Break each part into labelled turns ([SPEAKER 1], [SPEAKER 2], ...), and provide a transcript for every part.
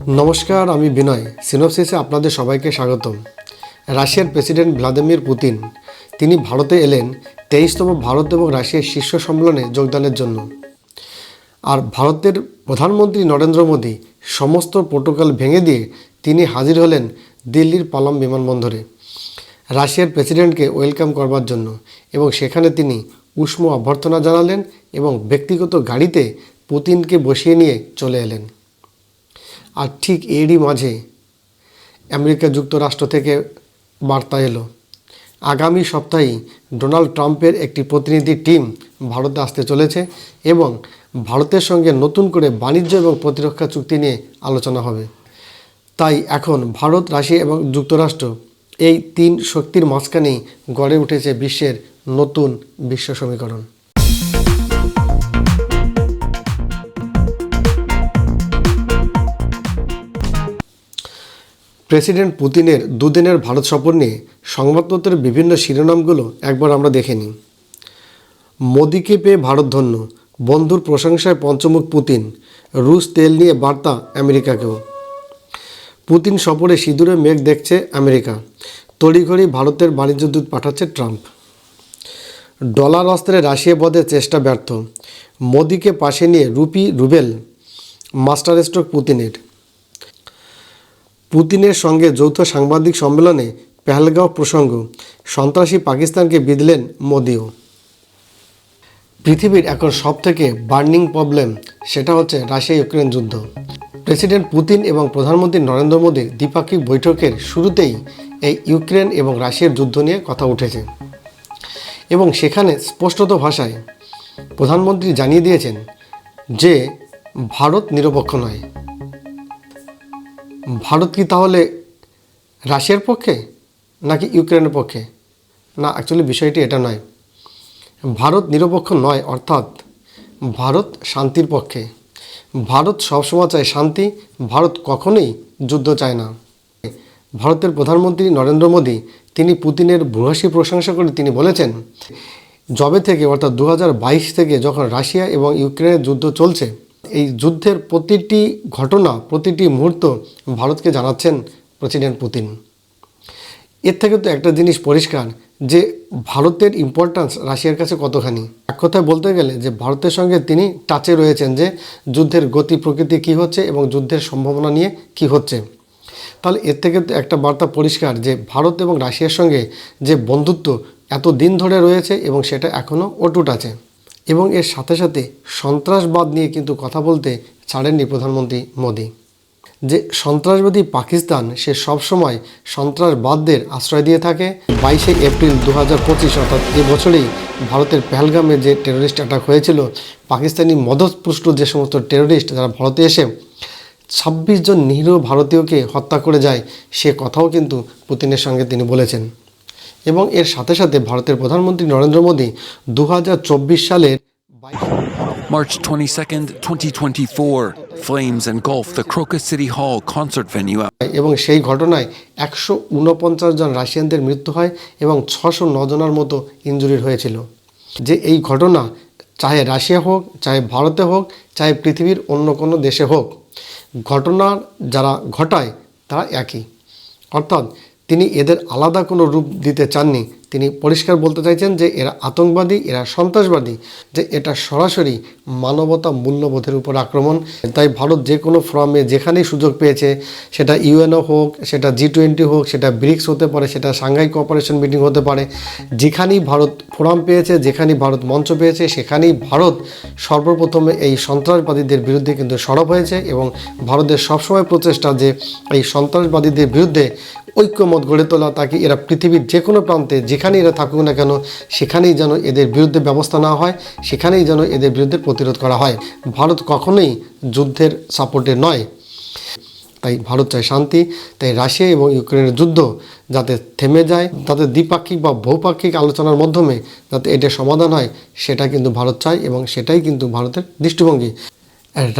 [SPEAKER 1] নমস্কার, আমি বিনয়। সিনোপসিসে আপনাদের সবাইকে স্বাগতম। রাশিয়ার প্রেসিডেন্ট ভ্লাদিমির পুতিন, তিনি ভারতে এলেন তেইশতম ভারত এবং রাশিয়ার শীর্ষ সম্মেলনে যোগদানের জন্য। আর ভারতের প্রধানমন্ত্রী নরেন্দ্র মোদী সমস্ত প্রোটোকল ভেঙে দিয়ে তিনি হাজির হলেন দিল্লির পালাম বিমানবন্দরে। রাশিয়ার প্রেসিডেন্টকে ওয়েলকাম করবার জন্য এবং সেখানে তিনি উষ্ম অভ্যর্থনা জানালেন এবং ব্যক্তিগত গাড়িতে পুতিনকে বসিয়ে নিয়ে চলে এলেন। আর ঠিক এরই মাঝে আমেরিকা যুক্তরাষ্ট্র থেকে বার্তা এলো। আগামী সপ্তাহেই ডোনাল্ড ট্রাম্পের একটি প্রতিনিধি টিম ভারতে আসতে চলেছে এবং ভারতের সঙ্গে নতুন করে বাণিজ্য এবং প্রতিরক্ষা চুক্তি নিয়ে আলোচনা হবে। তাই এখন ভারত, রাশিয়া এবং যুক্তরাষ্ট্র এই তিন শক্তির মাঝখানেই গড়ে উঠেছে বিশ্বের নতুন বিশ্ব সমীকরণ। প্রেসিডেন্ট পুতিনের দুদিনের ভারত সফর নিয়ে সংবাদপত্রের বিভিন্ন শিরোনামগুলো একবার আমরা দেখে নিই। মোদিকে পেয়ে ভারত ধন্য, বন্ধুর প্রশংসায় পঞ্চমুখ পুতিন, রুশ তেল নিয়ে বার্তা আমেরিকাকেও। পুতিন সফরে সিঁদুরে মেঘ দেখছে আমেরিকা, তড়িঘড়ি ভারতের বাণিজ্য দূত পাঠাচ্ছে ট্রাম্প। ডলার অস্ত্রে রাশিয়া বধের চেষ্টা ব্যর্থ, মোদিকে পাশে নিয়ে রুপি রুবেল, মাস্টার স্ট্রোক পুতিনের। পুতিনের সঙ্গে যৌথ সাংবাদিক সম্মেলনে পেহেলগাঁও প্রসঙ্গ, সন্ত্রাসী পাকিস্তানকে বিঁধলেন মোদিও। পৃথিবীর এখন সবথেকে বার্নিং প্রবলেম সেটা হচ্ছে রাশিয়া ইউক্রেন যুদ্ধ। প্রেসিডেন্ট পুতিন এবং প্রধানমন্ত্রী নরেন্দ্র মোদীর দ্বিপাক্ষিক বৈঠকের শুরুতেই এই ইউক্রেন এবং রাশিয়ার যুদ্ধ নিয়ে কথা উঠেছে। এবং সেখানে স্পষ্টত ভাষায় প্রধানমন্ত্রী জানিয়ে দিয়েছেন যে, ভারত নিরপেক্ষ নয়। ভারত কি তাহলে রাশিয়ার পক্ষে নাকি ইউক্রেনের পক্ষে? না অ্যাকচুয়ালি বিষয়টি এটা নয়। ভারত নিরপেক্ষ নয়, অর্থাৎ ভারত শান্তির পক্ষে। ভারত সবসময় চায় শান্তি, ভারত কখনোই যুদ্ধ চায় না। ভারতের প্রধানমন্ত্রী নরেন্দ্র মোদী, তিনি পুতিনের ভূয়সী প্রশংসা করে তিনি বলেছেন জবে থেকে, অর্থাৎ দু হাজার বাইশ থেকে যখন রাশিয়া এবং ইউক্রেনের যুদ্ধ চলছে এই যুদ্ধের প্রতিটি ঘটনা, প্রতিটি মুহূর্ত ভারতকে জানাচ্ছেন প্রেসিডেন্ট পুতিন। এর থেকে তো একটা জিনিস পরিষ্কার, যে ভারতের ইম্পর্ট্যান্স রাশিয়ার কাছে কতখানি। এক কথায় বলতে গেলে যে ভারতের সঙ্গে তিনি টাচে রয়েছেন যে যুদ্ধের গতি প্রকৃতি কী হচ্ছে এবং যুদ্ধের সম্ভাবনা নিয়ে কি হচ্ছে। তাহলে এর থেকে তো একটা বার্তা পরিষ্কার যে ভারত এবং রাশিয়ার সঙ্গে যে বন্ধুত্ব এত দিন ধরে রয়েছে এবং সেটা এখনও অটুট আছে। এবং এর সাথে সাথে সন্ত্রাসবাদ নিয়ে কিন্তু কথা বলতে ছাড়েননি প্রধানমন্ত্রী মোদী। যে সন্ত্রাসবাদী পাকিস্তান সে সবসময় সন্ত্রাসবাদদের আশ্রয় দিয়ে থাকে, বাইশে এপ্রিল দু হাজার পঁচিশ, অর্থাৎ এবছরেই ভারতের পেহেলগামে যে টেরোরিস্ট অ্যাটাক হয়েছিল, পাকিস্তানি মদতপুষ্ট যে সমস্ত টেরোরিস্ট যারা ভারতে এসে ছাব্বিশ জন নিরীহ ভারতীয়কে হত্যা করে যায়, সে কথাও কিন্তু পুতিনের সঙ্গে তিনি বলেছেন। এবং এর সাথে সাথে ভারতের প্রধানমন্ত্রী নরেন্দ্র মোদী দু হাজার চব্বিশ সালের
[SPEAKER 2] March 22nd, 2024. Flames engulf the Crocus City Hall concert venue
[SPEAKER 1] এবং সেই ঘটনায় একশো উনপঞ্চাশ জন রাশিয়ানদের মৃত্যু হয় এবং ছশো জনের মতো ইঞ্জুরির হয়েছিল যে এই ঘটনা চাহে রাশিয়া হোক চাহে ভারতে হোক চাহে পৃথিবীর অন্য কোনো দেশে হোক ঘটনার যারা ঘটায় তারা একই অর্থাৎ তিনি এদের আলাদা কোনো রূপ দিতে চাননি। তিনি পরিষ্কার বলতে চাইছেন যে, এরা আতঙ্কবাদী, এরা সন্ত্রাসবাদী, যে এটা সরাসরি মানবতা মূল্যবোধের উপর আক্রমণ। তাই ভারত যে কোনো ফর্মে যেখানেই সুযোগ পেয়েছে, সেটা ইউএনও হোক, সেটা জি টোয়েন্টি হোক, সেটা ব্রিক্স হতে পারে, সেটা সাংঘাই কোঅপারেশন মিটিং হতে পারে, যেখানেই ভারত ফোরাম পেয়েছে, যেখানেই ভারত মঞ্চ পেয়েছে, সেখানেই ভারত সর্বপ্রথমে এই সন্ত্রাসবাদীদের বিরুদ্ধে কিন্তু সরব হয়েছে এবং ভারতের সবসময় প্রচেষ্টা যে, এই সন্ত্রাসবাদীদের বিরুদ্ধে ঐক্যমত গড়ে তোলা তাকে এরা পৃথিবীর যে কোনো প্রান্তে যেখানেই এরা থাকুক না কেন, সেখানেই যেন এদের বিরুদ্ধে ব্যবস্থা নেওয়া হয়, সেখানেই যেন এদের বিরুদ্ধে প্রতিরোধ করা হয়। ভারত কখনোই যুদ্ধের সাপোর্টে নয়। তাই ভারত চায় শান্তি, তাই রাশিয়া এবং ইউক্রেনের যুদ্ধ যাতে থেমে যায় যাতে দ্বিপাক্ষিক বা বহুপাক্ষিক আলোচনার মাধ্যমে যাতে এটা সমাধান হয়, সেটা কিন্তু ভারত চায় এবং সেটাই কিন্তু ভারতের দৃষ্টিভঙ্গি।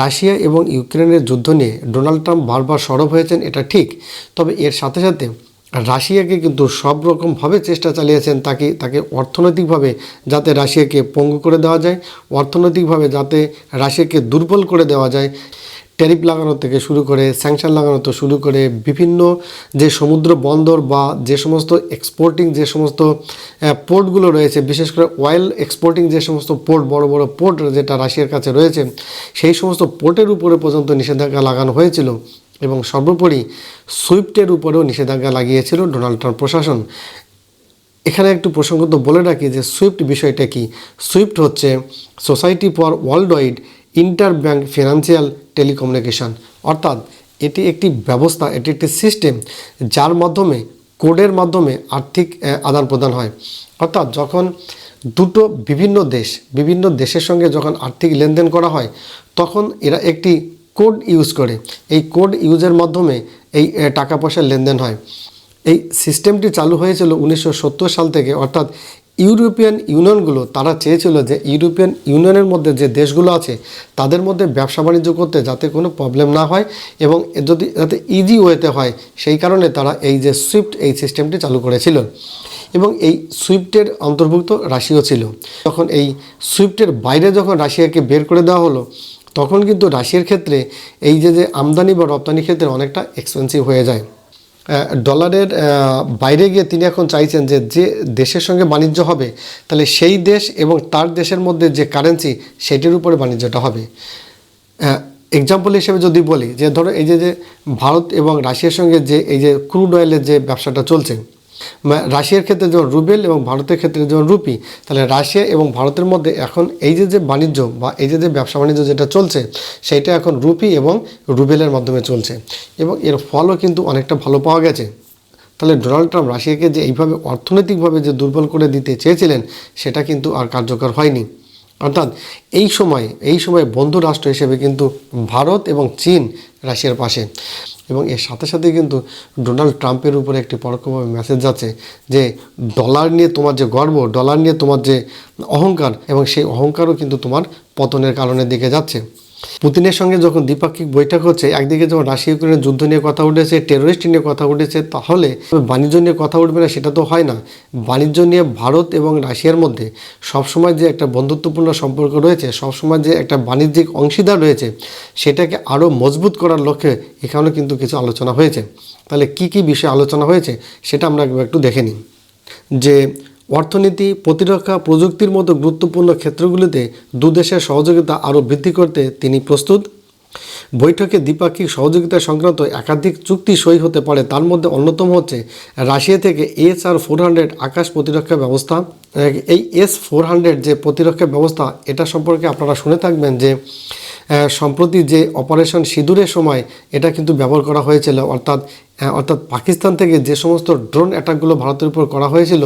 [SPEAKER 1] রাশিয়া এবং ইউক্রেনের যুদ্ধ নিয়ে ডোনাল্ড ট্রাম্প বারবার সরব হয়েছেন, এটা ঠিক। তবে এর সাথে সাথে রাশিয়াকে কিন্তু সব রকমভাবে চেষ্টা চালিয়েছেন তাকে তাকে অর্থনৈতিকভাবে যাতে রাশিয়াকে পঙ্গু করে দেওয়া যায়, অর্থনৈতিকভাবে যাতে রাশিয়াকে দুর্বল করে দেওয়া যায়। ট্যারিফ লাগানো থেকে শুরু করে স্যাংশন লাগানো থেকে শুরু করে বিভিন্ন যে সমুদ্র বন্দর বা যে সমস্ত এক্সপোর্টিং যে সমস্ত পোর্টগুলো রয়েছে, বিশেষ করে অয়েল এক্সপোর্টিং যে সমস্ত পোর্ট বড় বড় পোর্ট যেটা রাশিয়ার কাছে রয়েছে, সেই সমস্ত পোর্টের উপরে পর্যন্ত নিষেধাজ্ঞা লাগানো হয়েছিল এবং সর্বোপরি সুইফটের উপরেও নিষেধাজ্ঞা লাগিয়েছিল ডোনাল্ড ট্রাম্প প্রশাসন। এখানে একটু প্রসঙ্গত বলে রাখি যে সুইফট বিষয়টা কি? সুইফট হচ্ছে society for world wide inter bank financial telecommunication. অর্থাৎ এটি একটি ব্যবস্থা, এটি একটি সিস্টেম যার মাধ্যমে, কোডের মাধ্যমে আর্থিক আদান প্রদান হয়। অর্থাৎ যখন দুটো বিভিন্ন দেশ, বিভিন্ন দেশের সঙ্গে যখন আর্থিক লেনদেন করা হয়, তখন এরা একটি কোড ইউজ করে। এই কোড ইউজের মাধ্যমে এই টাকা পয়সার লেনদেন হয়। এই সিস্টেমটি চালু হয়েছিল উনিশশো সত্তর সাল থেকে, অর্থাৎ ইউরোপিয়ান ইউনিয়নগুলো, তারা চেয়েছিল যে ইউরোপিয়ান ইউনিয়নের মধ্যে যে দেশগুলো আছে, তাদের মধ্যে ব্যবসা বাণিজ্য করতে যাতে কোনো প্রবলেম না হয় এবং যদি যাতে ইজি ওয়েতে হয়, সেই কারণে তারা এই যে সুইফট এই সিস্টেমটি চালু করেছিল। এবং এই সুইফটের অন্তর্ভুক্ত রাশিও ছিল। তখন এই সুইফটের বাইরে যখন রাশিয়াকে বের করে দেওয়া হলো, তখন কিন্তু রাশিয়ার ক্ষেত্রে এই যে যে আমদানি বা রপ্তানি ক্ষেত্রে অনেকটা এক্সপেন্সিভ হয়ে যায়। ডলারের বাইরে গিয়ে তিনি এখন চাইছেন যে যে দেশের সঙ্গে বাণিজ্য হবে, তাহলে সেই দেশ এবং তার দেশের মধ্যে যে কারেন্সি সেটির উপরে বাণিজ্যটা হবে। এক্সাম্পল হিসেবে যদি বলি, যে ধরো এই যে যে ভারত এবং রাশিয়ার সঙ্গে যে, এই যে ক্রুড অয়েলের যে ব্যবসাটা চলছে রাশিয়ার ক্ষেত্রে যেমন রুবেল এবং ভারতের ক্ষেত্রে যেমন রুপি, তাহলে রাশিয়া এবং ভারতের মধ্যে এখন এই যে যে বাণিজ্য বা এই যে যে ব্যবসা বাণিজ্য যেটা চলছে, সেইটা এখন রুপি এবং রুবেলের মাধ্যমে চলছে এবং এর ফলও কিন্তু অনেকটা ভালো পাওয়া গেছে। তাহলে ডোনাল্ড ট্রাম্প রাশিয়াকে যে এইভাবে অর্থনৈতিকভাবে যে দুর্বল করে দিতে চেয়েছিলেন, সেটা কিন্তু আর কার্যকর হয়নি। অর্থাৎ এই সময় এই সময় বন্ধু রাষ্ট্র হিসেবে কিন্তু ভারত এবং চীন রাশিয়ার পাশে। এবং এর সাথে সাথে কিন্তু ডোনাল্ড ট্রাম্পের উপরে একটি পরোক্ষভাবে মেসেজ যাচ্ছে যে ডলার নিয়ে তোমার যে গর্ব, ডলার নিয়ে তোমার যে অহংকার এবং সেই অহংকারও কিন্তু তোমার পতনের কারণের দিকে যাচ্ছে। পুতিনের সঙ্গে যখন দ্বিপাক্ষিক বৈঠক হচ্ছে, একদিকে যখন রাশিয়া ইউক্রেনের যুদ্ধ নিয়ে কথা উঠেছে টেরোরিস্ট নিয়ে কথা উঠেছে, তাহলে বাণিজ্য নিয়ে কথা উঠবে না, সেটা তো হয় না। বাণিজ্য নিয়ে ভারত এবং রাশিয়ার মধ্যে সবসময় যে একটা বন্ধুত্বপূর্ণ সম্পর্ক রয়েছে, সবসময় যে একটা বাণিজ্যিক অংশীদার রয়েছে, সেটাকে আরও মজবুত করার লক্ষ্যে এখানেও কিন্তু কিছু আলোচনা হয়েছে। তাহলে কি কি বিষয়ে আলোচনা হয়েছে, সেটা আমরা একটু দেখে নিই। যে অর্থনীতি, প্রতিরক্ষা প্রযুক্তির মতো গুরুত্বপূর্ণ ক্ষেত্রগুলিতে দুদেশের সহযোগিতা আরও বৃদ্ধি করতে তিনি প্রস্তুত। বৈঠকে দ্বিপাক্ষিক সহযোগিতা সংক্রান্ত একাধিক চুক্তি সই হতে পারে, তার মধ্যে অন্যতম হচ্ছে রাশিয়া থেকে এস আর ফোর হান্ড্রেড আকাশ প্রতিরক্ষা ব্যবস্থা। এই এস ফোর হান্ড্রেড যে প্রতিরক্ষা ব্যবস্থা, এটা সম্পর্কে আপনারা শুনে থাকবেন যে সম্প্রতি যে অপারেশন সিঁদুরের সময় এটা কিন্তু ব্যবহার করা হয়েছিল, অর্থাৎ অর্থাৎ পাকিস্তান থেকে যে সমস্ত ড্রোন অ্যাটাকগুলো ভারতের উপর করা হয়েছিল,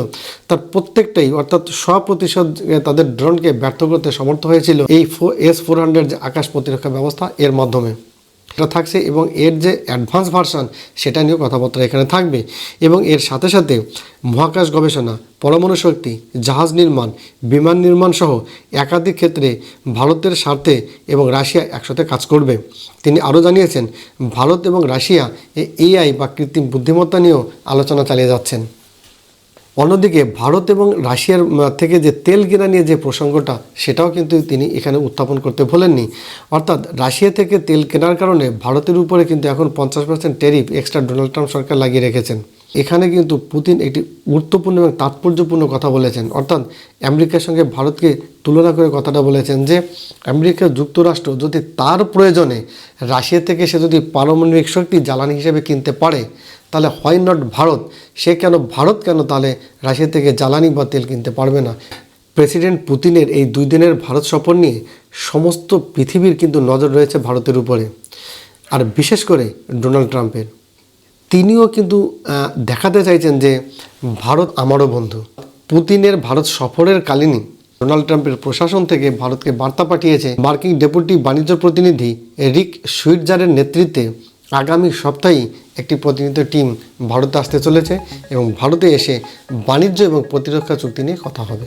[SPEAKER 1] তার প্রত্যেকটাই, অর্থাৎ প্রতিশত তাদের ড্রোনকে ব্যর্থ করতে সমর্থ হয়েছিল এই এস ফোর হান্ড্রেড যে আকাশ প্রতিরক্ষা ব্যবস্থা এর মাধ্যমে। এটা থাকছে এবং এর যে অ্যাডভান্স ভার্সন সেটা নিয়েও কথাবার্তা এখানে থাকবে। এবং এর সাথে সাথে মহাকাশ গবেষণা, পরমাণু শক্তি, জাহাজ নির্মাণ, বিমান নির্মাণ সহ একাধিক ক্ষেত্রে ভারতের স্বার্থে এবং রাশিয়া একসাথে কাজ করবে। তিনি আরও জানিয়েছেন, ভারত এবং রাশিয়া এআই বা কৃত্রিম বুদ্ধিমত্তা নিয়েও আলোচনা চালিয়ে যাচ্ছেন। অন্যদিকে ভারত এবং রাশিয়ার থেকে যে তেল কেনা নিয়ে যে প্রসঙ্গটা, সেটাও কিন্তু তিনি এখানে উত্থাপন করতে ভোলেননি। অর্থাৎ রাশিয়া থেকে তেল কেনার কারণে ভারতের উপরে কিন্তু এখন পঞ্চাশ percent tariff extra Donald Trump সরকার লাগিয়ে রেখেছেন। এখানে কিন্তু পুতিন একটি গুরুত্বপূর্ণ এবং তাৎপর্যপূর্ণ কথা বলেছেন। অর্থাৎ আমেরিকার সঙ্গে ভারতকে তুলনা করে কথাটা বলেছেন যে, আমেরিকা যুক্তরাষ্ট্র যদি তার প্রয়োজনে রাশিয়া থেকে সে যদি পারমাণবিক শক্তি জ্বালানি হিসেবে কিনতে পারে তাহলে হয় নট ভারত? সে কেন, ভারত কেন তাহলে রাশিয়া থেকে জ্বালানি বা তেল কিনতে পারবে না? প্রেসিডেন্ট পুতিনের এই দুই দিনের ভারত সফর নিয়ে সমস্ত পৃথিবীর কিন্তু নজর রয়েছে ভারতের উপরে। আর বিশেষ করে ডোনাল্ড ট্রাম্পের। তিনিও কিন্তু দেখাতে চাইছেন যে ভারত আমারও বন্ধু। পুতিনের ভারত সফরের কালীনই ডোনাল্ড ট্রাম্পের প্রশাসন থেকে ভারতকে বার্তা পাঠিয়েছে মার্কিন ডেপুটি বাণিজ্য প্রতিনিধি রিক সুইটজারের নেতৃত্বে আগামী সপ্তাহেই একটি প্রতিনিধি টিম ভারতে আসতে চলেছে এবং ভারতে এসে বাণিজ্য এবং প্রতিরক্ষা চুক্তি নিয়ে কথা হবে।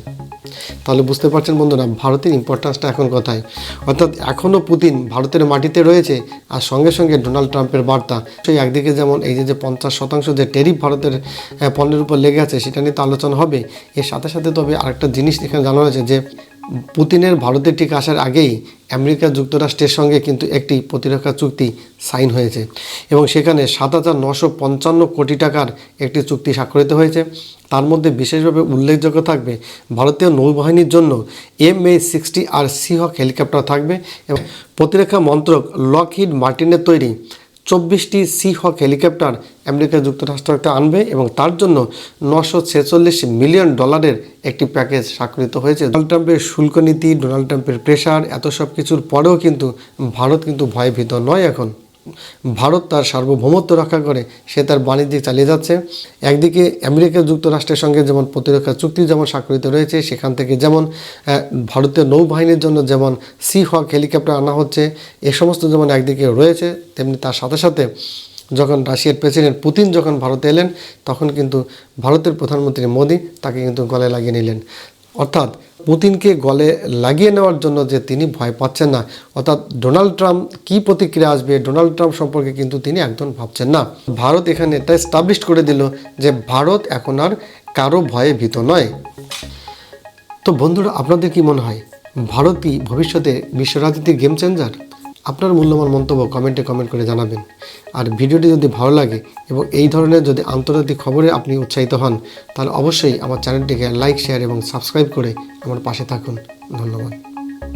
[SPEAKER 1] তাহলে বুঝতে পারছেন বন্ধুরা, ভারতের ইম্পর্টেন্সটা এখন কোথায়? অর্থাৎ এখনও পুতিন ভারতের মাটিতে রয়েছে আর সঙ্গে সঙ্গে ডোনাল্ড ট্রাম্পের বার্তা। সেই একদিকে যেমন এই যে পঞ্চাশ শতাংশ যে টেরিফ ভারতের পণ্যের উপর লেগে আছে, সেটা নিয়ে তো আলোচনা হবে। এর সাথে সাথে তবে আরেকটা জিনিস এখানে জানা হয়েছে যে পুতিনের ভারতে ঠিক আসার আগেই আমেরিকা যুক্তরাষ্ট্রের সঙ্গে কিন্তু একটি প্রতিরক্ষা চুক্তি সাইন হয়েছে এবং সেখানে সাত হাজার নশো পঞ্চান্ন কোটি টাকার একটি চুক্তি স্বাক্ষরিত হয়েছে। তার মধ্যে বিশেষভাবে উল্লেখযোগ্য থাকবে ভারতীয় নৌবাহিনীর জন্য M A sixty R Seahawk helicopter থাকবে এবং প্রতিরক্ষা মন্ত্রক লকহিড মার্টিনের তৈরি চব্বিশটি সি হক হেলিকপ্টার আমেরিকা যুক্তরাষ্ট্রকে আনবে এবং তার জন্য নশো ছেচল্লিশ মিলিয়ন ডলারের একটি প্যাকেজ স্বাক্ষরিত হয়েছে। ডোনাল্ড ট্রাম্পের শুল্ক নীতি ডোনাল্ড ট্রাম্পের প্রেশার এত সব কিছুর পরেও কিন্তু ভারত কিন্তু ভয়ভীত নয় এখন। ভারত তার সার্বভৌমত্ব রক্ষা করে, সে তার বাণিজ্যিক চালিয়ে যাচ্ছে। একদিকে আমেরিকা যুক্তরাষ্ট্রের সঙ্গে যেমন প্রতিরক্ষা চুক্তি যেমন স্বাক্ষরিত রয়েছে, সেখান থেকে যেমন ভারতীয় নৌবাহিনীর জন্য যেমন সি হক হেলিকপ্টার আনা হচ্ছে, এ সমস্ত যেমন একদিকে রয়েছে, তেমনি তার সাথে সাথে যখন রাশিয়ার প্রেসিডেন্ট পুতিন যখন ভারতে এলেন, তখন কিন্তু ভারতের প্রধানমন্ত্রী মোদী তাকে কিন্তু গলায় লাগিয়ে নিলেন। অর্থাৎ পুতিনকে গলে লাগিয়ে নেওয়ার জন্য যে তিনি ভয় পাচ্ছেন না। অর্থাৎ ডোনাল্ড ট্রাম্প কি প্রতিক্রিয়া আসবে ডোনাল্ড ট্রাম্প সম্পর্কে কিন্তু তিনি একদম ভাবছেন না। ভারত এখানে এটা স্টাবলিশ করে দিল যে ভারত এখন আর কারও ভয়ে ভীত নয়। তো বন্ধুরা, আপনাদের কি মনে হয় ভারতই ভবিষ্যতে বিশ্ব রাজনীতির গেম চেঞ্জার আপনার মূল্যবান মন্তব্য কমেন্টে কমেন্ট করে জানাবেন। আর ভিডিওটি যদি ভালো লাগে এবং এই ধরনের যদি আন্তর্জাতিক খবরে আপনি উৎসাহিত হন, তাহলে অবশ্যই আমার চ্যানেলটিকে লাইক, শেয়ার এবং সাবস্ক্রাইব করে আমার পাশে থাকুন। ধন্যবাদ।